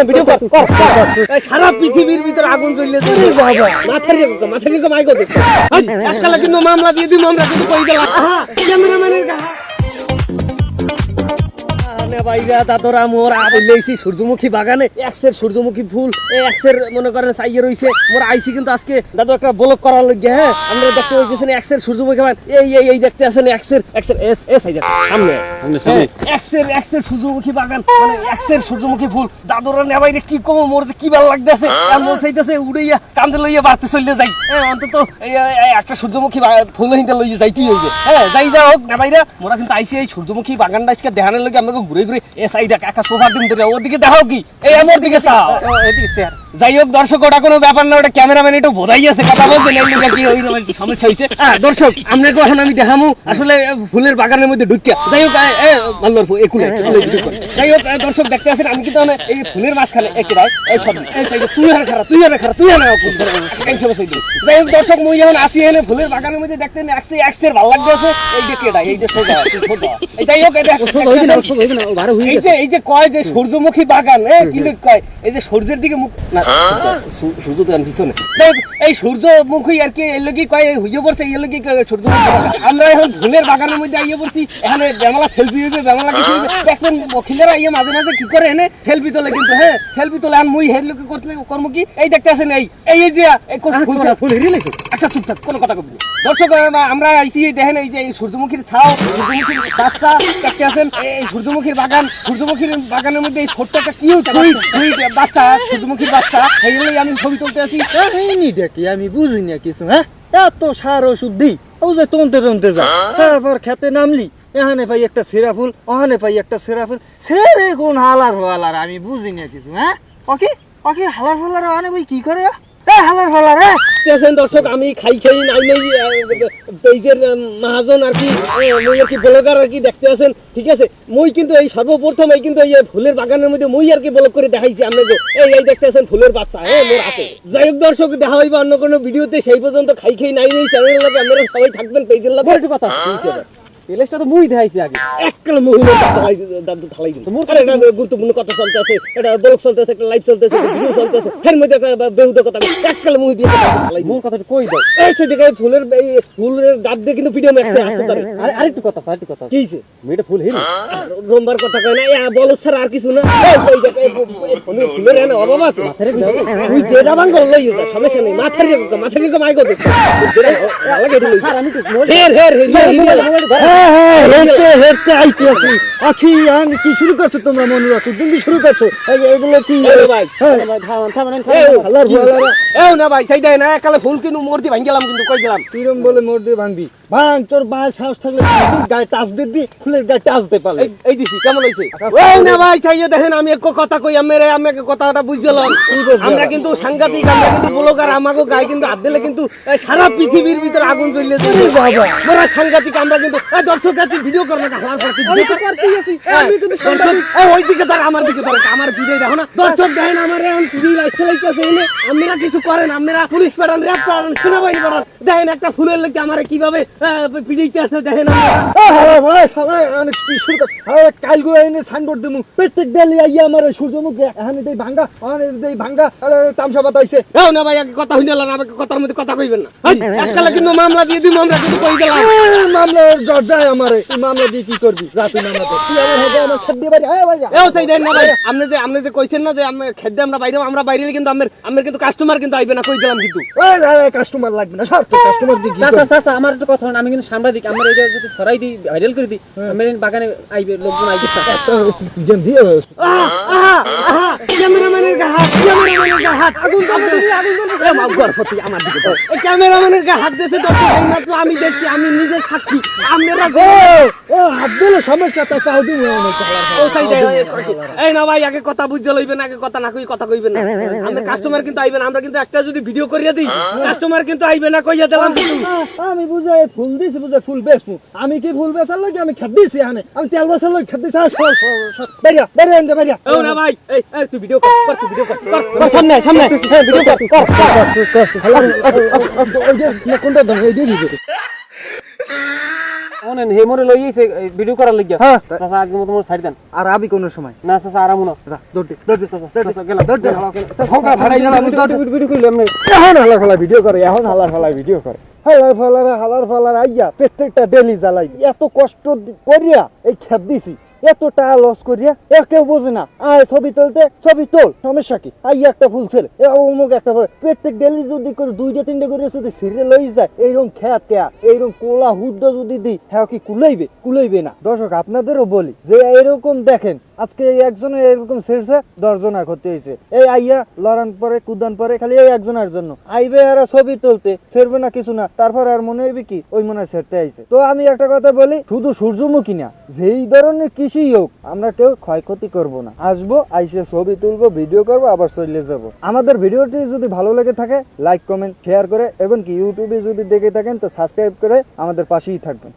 হ্যাঁ ভিডিও কর কর সারা পৃথিবীর ভিতরে আগুন জ্বললে মাথার রেখো মাথার রেখো মাইকো দেখ। এককালে কিন্তু মামলা দিয়ে দিই মামলা কিন্তু কই ক্যামেরাম্যানের দাদরা মোর সূর্যমুখী বাগানে। এক্সের সূর্যমুখী ফুল এই এক্সের মনে করেন চাইয়ে রইছে। মোর আইছি কিন্তু আজকে দাদু একটা ব্লক করার লাগে হ্যাঁ? আমরা দেখতে পাইতেছেন এক্সের সূর্যমুখী বাগান। এই এই এই দেখতে আছেন এক্সের এক্সের এস এস আইডা সামনে। হ্যাঁ, এক্সের এক্সের সূর্যমুখী বাগান। মানে এক্সের সূর্যমুখী ফুল। দাদুরা নেবাইরে কি কম মোর যে কি ভালো লাগতেছে। আর মোর চাইতেছে উড়াইয়া কান্দে লইয়া বাড়তে চলে যাই। হ্যাঁ অন্তত একটা সূর্যমুখী ফুল হিন্দে লইয়া যাইতেই হইবে। হ্যাঁ যাই যা হোক নেবাইরা মোরা কিন্তু আইছি এই সূর্যমুখী বাগানটা আজকে দেখানোর লাগে আমাকে ঘুরে ঘুরে এ সাইডা কাকা সোফা দিন ধরে, ওদিকে দেখাও কি? এই আমার দিকে চাও। এদিকে স্যার যাই হোক দর্শক ওটা কোনো ব্যাপার না ওটা ক্যামেরাম্যান একটু বোধাই আছে কথা ওই রকম একটু সমস্যা হয়েছে। হ্যাঁ দর্শক আপনাকে এখন আমি দেখামু আসলে ফুলের বাগানের মধ্যে ঢুকিয়া। যাই হোক মাল্লোর একুলে, যাই হোক দর্শক দেখতে আছেন আমি কিন্তু এই ফুলের মাঝখানে একে রায় এই সব তুই খারা তুই খারা তুই সাইডে। যাই হোক দর্শক মুই এখন আসি এনে ফুলের বাগানের মধ্যে দেখতে একশে একশের ভালো লাগতেছে। এই যে কেডা এই যে সোজা সোজা। এই যাই হোক এই যে এই যে কয় যে সূর্যমুখী বাগান এ কি কয় এই যে সূর্যের দিকে মুখ না সূর্য তো পিছনে এই সূর্য আর কি এর লোকই কয় হইয়ে পড়ছে এর লোকই সূর্য আমরা এখন ফুলের বাগানের মধ্যে আইয়ে পড়ছি এখানে বেমালা সেলফি হইবে বেমালা কিছু দেখবেন বকিলেরা আইয়ে মাঝে মাঝে কি করে এনে সেলফি তোলে কিন্তু হ্যাঁ? সেলফি তোলে আর মুই হের লোকে করতে কর্ম কি? এই দেখতে আসেন এই এই যে ফুল ফুল হেরি লাইছে? আচ্ছা চুপ থাক কোনো কথা কবি দর্শক আমরা এই দেখেন এই যে এই সূর্যমুখীর ছাও সূর্যমুখীর বাচ্চা দেখতে আছেন? এই সূর্যমুখীর বাগান সূর্যমুখীর বাগানের মধ্যে এই ছোট্ট একটা সুইট সুইট। বাচ্চা সূর্যমুখীর বাচ্চা এই জন্যই আমি ছবি তুলতে আসি দেখি আমি বুঝি না কিছু হ্যাঁ? এত সার ওষুধ ও যে টনতে টনতে যা তারপর খেতে নামলি এখানে পাই একটা সেরা ফুল ওখানে পাই একটা সেরা ফুল। সেরে কোন হালার হালার আমি বুঝি না কিছু হ্যাঁ? ওকে ওকে হালার হালার ওখানে ভাই কি করে? এ হালার ফালার দেখতে আছেন দর্শক আমি খাই খাই নাই নাই পেজের মহাজন আর কি মই আর কি ব্লগার আর কি দেখতে আছেন ঠিক আছে? মই কিন্তু এই সর্বপ্রথম এই কিন্তু এই ফুলের বাগানের মধ্যে মই আর কি ব্লগ করে দেখাইছি আপনাকে এই এই দেখতে আছেন ফুলের বাচ্চা হ্যাঁ মোর হাতে। যাই হোক দর্শক দেখা হইবে অন্য কোনো ভিডিওতে। সেই পর্যন্ত খাই খাই নাই নাই চ্যানেলের লাগে আপনারা সবাই থাকবেন পেজের লাগে। একটু কথা। প্লেসটা তো মুই দেখাইছি আগে এককাল মহিলা দাদু থালাই দিন আরে এটা গুরুত্বপূর্ণ কথা চলতেছে এটা ব্লগ চলতেছে একটা লাইভ চলতেছে একটা ভিডিও চলতেছে এর মধ্যে একটা বেহুদা কথা এককাল মুহি দিয়ে থালাই দিন কথাটা কই দাও এই সে দেখে ফুলের এই ফুলের গাছ দিয়ে কিন্তু ভিডিও ম্যাক্সে আসতে পারে আরে আরেকটু কথা আরেকটু কথা কি হইছে? মেয়েটা ফুল হিল রোমবার কথা কয় না ইয়া বলো স্যার আর কিছু না এই এই ফুলের ফুলের এনে অভাব আছে তুই যেটা বাং করে লই যা সমস্যা নেই মাথার মাথার মাইকো দে লাগে হের হের হের yeah. হ্যাঁ হ্যাঁ হেরতে আইতে আছি। আমি কি শুরু করছ তোমরা মনে রাখো তুমি শুরু করছ? এগুলো কি? ভাই হ্যাঁ। না ভাই সেই না একালে ফুল কিন্তু মূর্তি ভাঙ গেলাম কিন্তু কই গেলাম? কিরম বলে ভাঙবি? ভাঙ তোর বাঁ সাহস থাকলে গায়ে টাচ দি ফুলের গায়ে টাচ দে পালে। এই দিছি কেমন হইছে? ওই না ভাই দেখেন আমি এক কথা কই আমি আমি এক কথাটা বুঝলাম? আমরা কিন্তু সাংঘাতিক আমরা কিন্তু ব্লগার আমাকে গায়ে কিন্তু হাত দিলে কিন্তু সারা পৃথিবীর ভিতরে আগুন জ্বললে বাবা। মোরা সাংঘাতিক আমরা কিন্তু এই দর্শক কাছে ভিডিও করবে না হালার ফালার ভিডিও করতেই আছি আমি কিন্তু এই ওই দিকে তার আমার দিকে তার আমার ভিডিও দেখো না। দর্শক দেখেন আমার এখন টিভি লাইট চালাইতেছে এনে আপনারা কিছু করেন আপনারা পুলিশ পাঠান র্যাব পাঠান সেনাবাহিনী পাঠান। দেখেন একটা ফুলের লোক আমার কীভাবে পিড়িতে আছে দেখেন এনে সাইনবোর্ড প্রত্যেক আইয়া আমার সূর্যমুখ এখানে দেই ভাঙ্গা ওখানে দেই ভাঙ্গা না ভাই কথা না আমাকে কথার মধ্যে কথা কইবেন না। এককালে কিন্তু মামলা দিয়ে দিই মামলা কিন্তু কই গেলাম দেয় আমারে তুই মামলা দিয়ে কি করবি? যা তুই মামলা দে তুই আমার হাতে আমার খেত দিয়ে বাড়ি আয় বাড়ি এও সেই দেন না ভাই আপনি যে আপনি যে কইছেন না যে আমি খেদ্য আমরা বাইরে আমরা বাইরে কিন্তু আমার আমার কিন্তু কাস্টমার কিন্তু আইবে না কই গেলাম কিন্তু? কাস্টমার লাগবে না সব কাস্টমার দিয়ে কি চাচা করবি? আমার একটা কথা আমি কিন্তু সাংবাদিক আমার এটা যদি ছড়াই দিই ভাইরাল করে দিই আমার বাগানে আইবে লোকজন আইবে। আহা, আহা, আহা, ক্যামেরাম্যানের গা আমার কিন্তু একটা যদি ভিডিও করিয়া দিই কাস্টমার কিন্তু আইবে না কইয়া দিলাম আমি বুঝাই ফুল দিছি বুঝে ফুল বেচবো আমি কি ফুল বেচার লাগে আমি খেত দিছি এখানে আমি তেল বেচার লাগে খেত দিছি ভাই তুই ভিডিও কর তুই ভিডিও কর। সামনে সামনে। হ্যাঁ ভিডিও কর কর কর। কোনটা দাম এই দিয়ে দিবে শোনেন হে মরে লই আইছে ভিডিও করার লাগিয়া। হ্যাঁ। চাচা আজকে মতো মোর ছাড়ি দেন। আর আবি কোন সময়? না চাচা আরাম না। যা, দৌড় দে, দৌড় দে, দৌড় দে, চাচা, গেলাম। দৌড় দে, হালা, ফোঁকা ফাটাই দৌড় ভিডিও কইলাম না এখন হালার ফালা ভিডিও করে এখন হালার ফালা ভিডিও করে। হালার ফালার হালার ফালার আইয়া প্রত্যেকটা ডেলি জ্বালাই। এত কষ্ট করিয়া এই খেত দিছি। এত টাকা লস করিয়া এ কেউ বোঝে না। আয়, ছবি তুলতে, ছবি তোল। সমস্যা কি? আই একটা ফুল ছেলে অমুক একটা ফুল। প্রত্যেক ডেলি যদি করে দুইটা তিনটে করে যদি সিরিয়াল লই যায়, এইরকম খেয়া কেয়া এইরকম কোলা হুদ্দ যদি দিই হ্যাঁ কি কুলাইবে? কুলাইবে না। দর্শক, আপনাদেরও বলি, যে এরকম দেখেন আজকে এই একজন এরকম ছেড়ছে দশজনের ক্ষতি হয়েছে। এই আইয়া লড়ান পরে, কুদান পরে, খালি এই একজনের জন্য। আইবে এরা ছবি তুলতে, ছেড়বে না কিছু না, তারপর আর মনে হইবে কি, ওই মনে ছেড়তে আইছে। তো আমি একটা কথা বলি, শুধু সূর্যমুখী না, যেই ধরনের কৃষি হোক, আমরা কেউ ক্ষয়ক্ষতি করব না। আসব, আইসে ছবি তুলবো, ভিডিও করব, আবার চলে যাব। আমাদের ভিডিওটি যদি ভালো লেগে থাকে লাইক কমেন্ট শেয়ার করে, এবং কি, ইউটিউবে যদি দেখে থাকেন, তো সাবস্ক্রাইব করে আমাদের পাশেই থাকবেন।